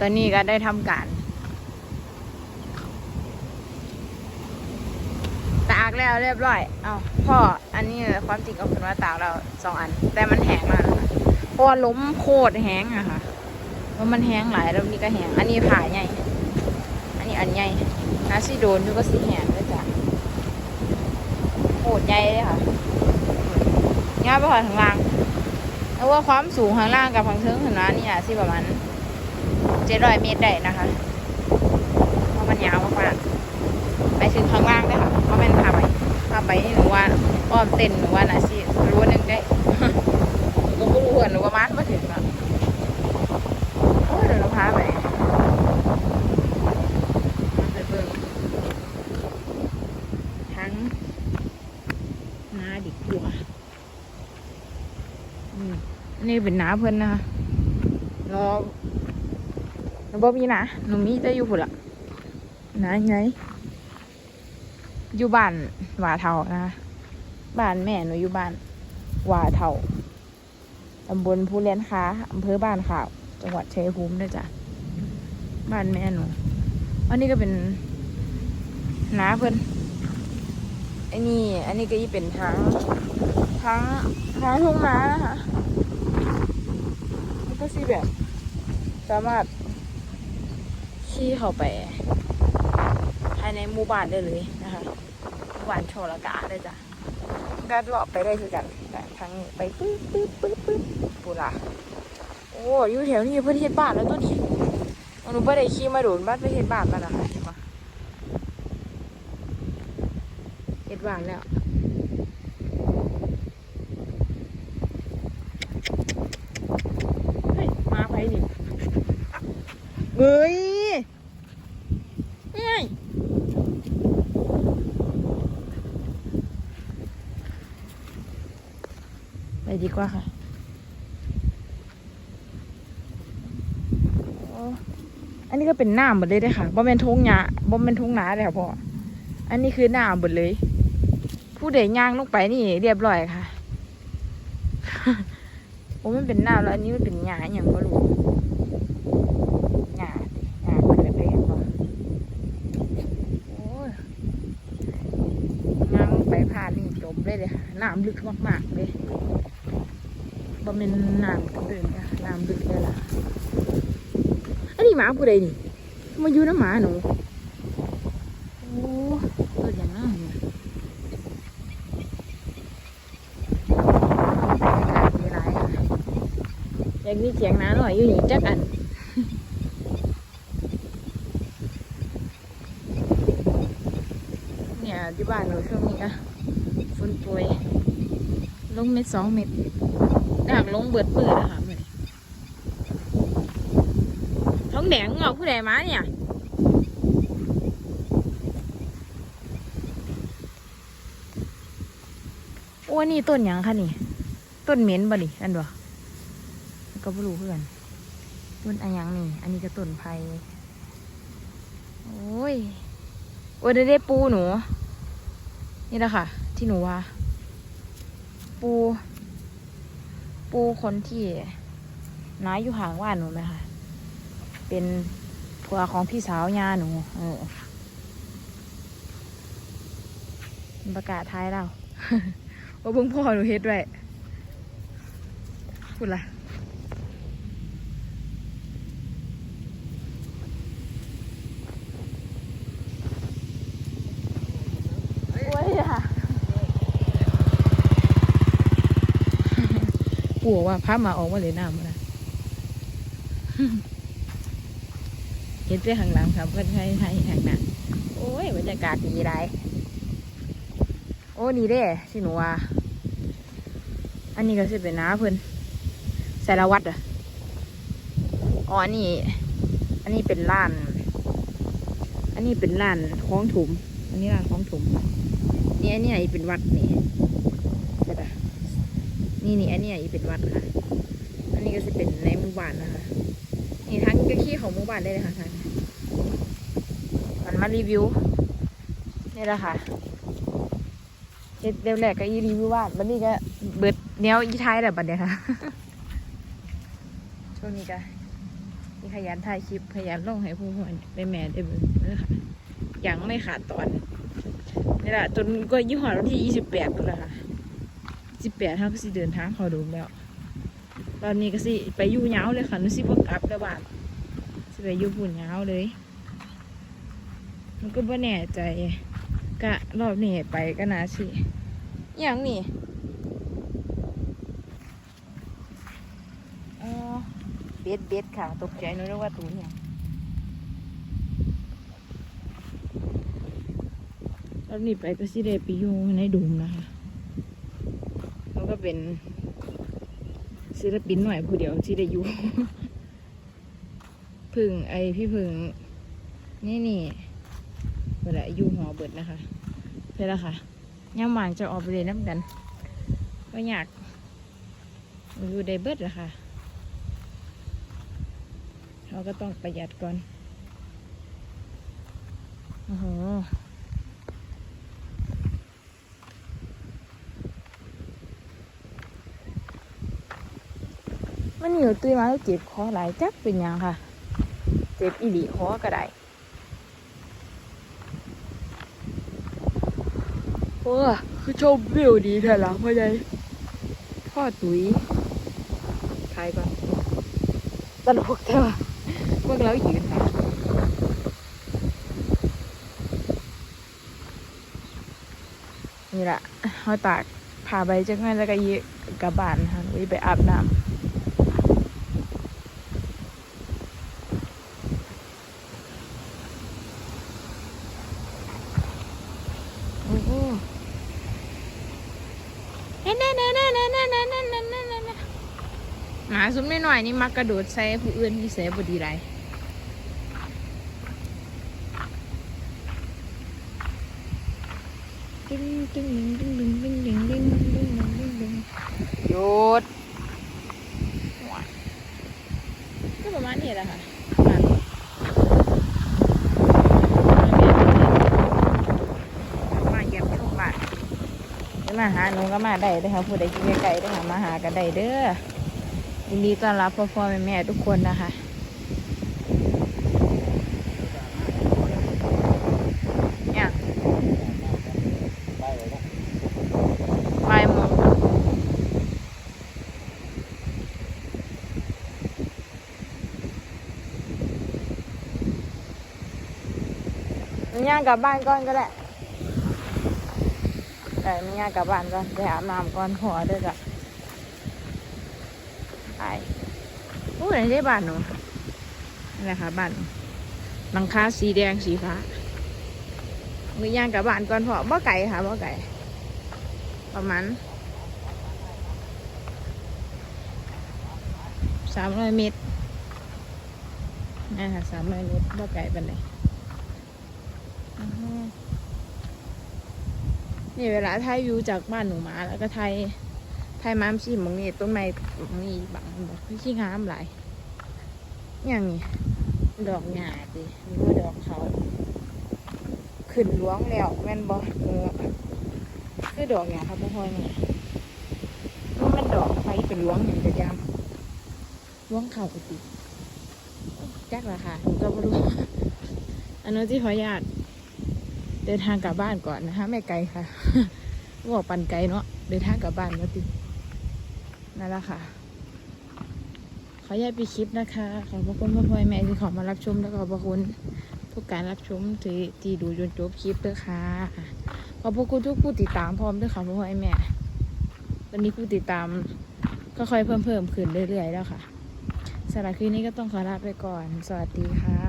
ตอนนี้ก็ได้ทำการ ตากแล้วเรียบร้อย เอาพ่ออันนี้ความจริงก็เป็นว่าตากแล้วสองอัน แต่มันแห้งแล้วนะคะเพราะล้มโคตรแห้งอะค่ะเพราะมันแห้งหลายแล้วนี่ก็แห้งอันนี้ผ่าใหญ่ อันนี้อันใหญ่นาซิโดนดูก็สีแห้งด้วยจ้ะโคตรใหญ่เลยค่ะง่ายไปกว่าข้างล่างแล้วว่าความสูงข้างล่างกับข้างเทิงถึงนั้นนี่อาจสิประมาณ จ็ดร้อยเมตรได้นะคะเพราะมันยาวมากๆไปถึงข้างล่างได้ค่ะเพราะมันพาไปพาไปนี่หนูว่าอ้อมเต้นหนูว่าน่ะสิรู้ว่าหนึ่งได้หนูก็ไม่รู้ว่าหนูประมาณมาถึงแล้วโอ้ยเดี๋ยวเราพาไปไปเบิ่งทั้งน้าดิกบัวอืมอันนี่เป็นน้าเพิ่นนะคะรอ หนูบ่มีนะหนูมีแต่อยู่พุ่นละนะไงอยู่บ้านหวาเทานะคะบ้านแม่หนูอยู่บ้านหวาเทาตำบลภูเรียนค้าอำเภอบ้านข่าว จังหวัดชัยภูมิด้วยจ้ะบ้านแม่หนูอันนี้ก็เป็นน้าเพิ่นไอ้นี่อันนี้ก็ยี่เป็นทางทางทางทุ่งนานะคะแล้วก็สิแบบ สามารถ ขี่เข้าไป ภายในหมู่บ้านได้เลยนะคะหมู่บ้านโชลกาได้จ้ะก็เลาะไปได้คือกันแต่ทางนี้ไปปึ๊บปึ๊บปึ๊บปึ๊บปูล่ะโอ้อยู่แถวนี้เพื่อเฮ็ดบ้านแล้วตัวนี้หนูไม่ได้ขี่มาโดนบ้านไปเฮ็ดบ้านมานะคะเห็นปะเฮ็ดบ้านแล้วเฮ้ยมาไปดิเฮ้ยง่ายไป ดีกว่าค่ะอันนี้ก็เป็นน้ำหมดเลยด้อค่ะบ่เป็นทุ่งหญ้าบ่เป็นทุ่งนาเลยค่ะพ่ออันนี้คือน้ำหมดเลย ผู้ใดย่างลงไปนี่ เรียบร้อยค่ะโอ้มันเป็นน้ำแล้ว อันนี้มันเป็นหญ้าอย่างก็รู้หญ้าหญ้าเกิดได้ยังบ่โอ้ยงางไปผ่านนี่จมเลยเลยค่ะน้ำลึกมากๆเลย บ่เป็นน้ำกระเดินค่ะน้ำลึกเลยล่ะอันนี้หมาผู้ใดนี่มาอยู่น้ำหมาหนูโอ้เกิดอย่างนั้นเนี่ยมีหลายค่ะอยากมีเสียงน้าหน่อยอยู่นี่จักอันเนี่ยที่บ้านหนูช่วงนี้อะฝนโปรยลงเม็ดสองเม็ด งเบิดปืดอะค่ะเหมือนท้องแดงงอกผู้ใดมาเนี่ยโอ้นี่ต้นหยังคะนี่ ต้นเหม็นบ่ดิอันบ่ก็ไม่รู้เพื่อนต้นอันยังนี่ อันนี้ก็ต้นไผ่โอ้ยโอ้ยได้ได้ปูหนู นี่แหละค่ะ ที่หนูว่า ปู ปูคนที่น้าอยู่ห่างว่านหนูไหมคะเป็นผัวของพี่สาวยาหนู เออประกาศท้ายเราว่าเบิ่งพ่อหนูเฮ็ดไว้พูดละ โอ้ยอะ ปู่ว่าพามาออกมาเลยน้ำนะเห็นเสื้อข้างหลังครับเพื่อนใช้ใช้ข้างหน้าโอ้ยบรรยากาศดีไรโอ้นี่เด้สิหนูว่าอันนี้ก็สิเป็นน้าเพื่อนสารวัตรอะอ๋ออันนี้อันนี้เป็นร้าน อันนี้เป็นร้านคล้องถุม อันนี้ร้านคล้องถุมนี่อันนี้อีเป็นวัดนี่ นี่นี่อันนี้อีเป็นวัดค่ะ อันนี้ก็จะเป็นในหมู่บ้านนะคะนี่ทั้งก็ขี้ของหมู่บ้านได้เลยค่ะท่านมันมารีวิวนี่แหละค่ะเฮ็ดเดี๋ยวแรกก็อีรีวิวบ้านบันนี้ก็เบิดแนวอีท้ายแบบบัดเนี้ยค่ะช่วงนี้ก็มีขยันถ่ายคลิปขยันลงให้ผู้คนได้แม่ได้เบิ่งเด้อค่ะยังไม่ขาดตอนนี่แหละจนก็ยี่ห้อวันที่ยี่สิบแปดแล้วค่ะ สิบแปดเขาก็สิเดินทางเขาดูแล้ว ตอนนี้ก็สิไปยู่เงาเลยค่ะนึกสิพวกกลับแล้วบ้านสิไปยู่ปุ่นเงาเลย มันก็บ่แน่ใจกะรอบนี้ไปก็น่าสิอย่างนี่อ๋อเบ็ดเบ็ดค่ะ ตกใจนึกว่าตูเนี่ยรอบนี้ไปก็สิได้ไปอยู่ในดุมนะคะ เป็นศิลปินหน่อยผู้เดียวที่ได้อยู่ พึ่งไอพี่พึ่งนี่นี่เวลาอยู่หอเบิดนะคะเสร็จแล้วค่ะย่ามานจะออกไปเลยนน้ำกันก็อยากอยู่ได้เบิดแหละค่ะเราก็ต้องประหยัดก่อนโอ้โห มันอยู่ตื่นมาแล้วเจ็บคอหลายจักเป็นหยังค่ะ เจ็บอีหลีคอก็ได้โอ้คือชมวิวดีเถอะล่ะพ่อใหญ่พ่อตุ๋ยทายก่อนตลกเถอะพวกเรายืนนะนี่แหละเขาตากผ่าใบจักหน่อยแล้วก็ยีกลับบ้านนะคะไว้ไปอาบน้ำ โอ้โหเน่เน่เน่ เน่เน่เน่เน่เน่นนั่นหมาซุ้มน้อยๆนี่มักกระโดดใส่ผู้อื่นที่เสียบดีไรดึงดึงดึงดึงดึงดึงดึงดึงดึงดึงดึงดึงหยุดว้ายก็ประมาณนี้แหละค่ะบ้านมาเยี่ยมชมบ้านจะ มาหาหนูก็มาได้เด้อค่ะผู้ใดอยู่ไกลๆเด้อค่ะมาหากันได้เด้อยินดีต้อนรับพ่อพ่อแม่แม่ทุกคนนะคะเนี่ยบ่ายโมงย่างกลับบ้านก่อนก็ได้ แต่ไม่ยางกลับบ้านก่อนไปอาบน้ำก่อนพอเด้อจ้ะไปอู้ไหนได้บ้านหนูนี่แหละค่ะบ้านหลังคาสีแดงสีฟ้ามือย่างกลับบ้านก่อนพอบ่ไก่ค่ะบ่ไก่ประมาณสามร้อยเมตรนี่ค่ะสามร้อยเมตรบ่ไก่เป็นไดอือฮึ นี่เวลาถ่ายวิวจากบ้านหนูมาแล้วก็ถ่ายถ่ายม้ามชีมงนี่ต้นไม้ตรงนี้บังบอกพี่ขี้งามหลายอย่างนี้ดอกหญ้าดินี่ว่าดอกเขาขึ้นหลวงแล้วแม่นบ่เออคือดอกหญ้าครับพ่อพ่อยนี่มันมันดอกไฟเป็นหลวงอย่างจะยามหลวงเข่าปกติจักละค่ะหนูก็ไม่รู้อันนั้นที่ขออนุญาต เดินทางกลับบ้านก่อนนะคะไม่ไกลค่ะบอกปันไกลเนาะเดินทางกลับบ้านมาตินั่นแหละค่ะขออนุญาตไปคลิปนะคะ ขอบพระคุณพ่อพ่อแม่ที่ขอมารับชมแล้วก็ขอบพระคุณทุกการรับชมที่ที่ดูจนจบคลิปด้วยค่ะขอบพระคุณทุกผู้ติดตามพร้อมด้วยค่ะพ่อพ่อแม่ตอนนี้ผู้ติดตามก็ค่อยเพิ่มเพิ่มขึ้นเรื่อยๆแล้วค่ะสำหรับคลิปนี้ก็ต้องขอลาไปก่อน สวัสดีค่ะ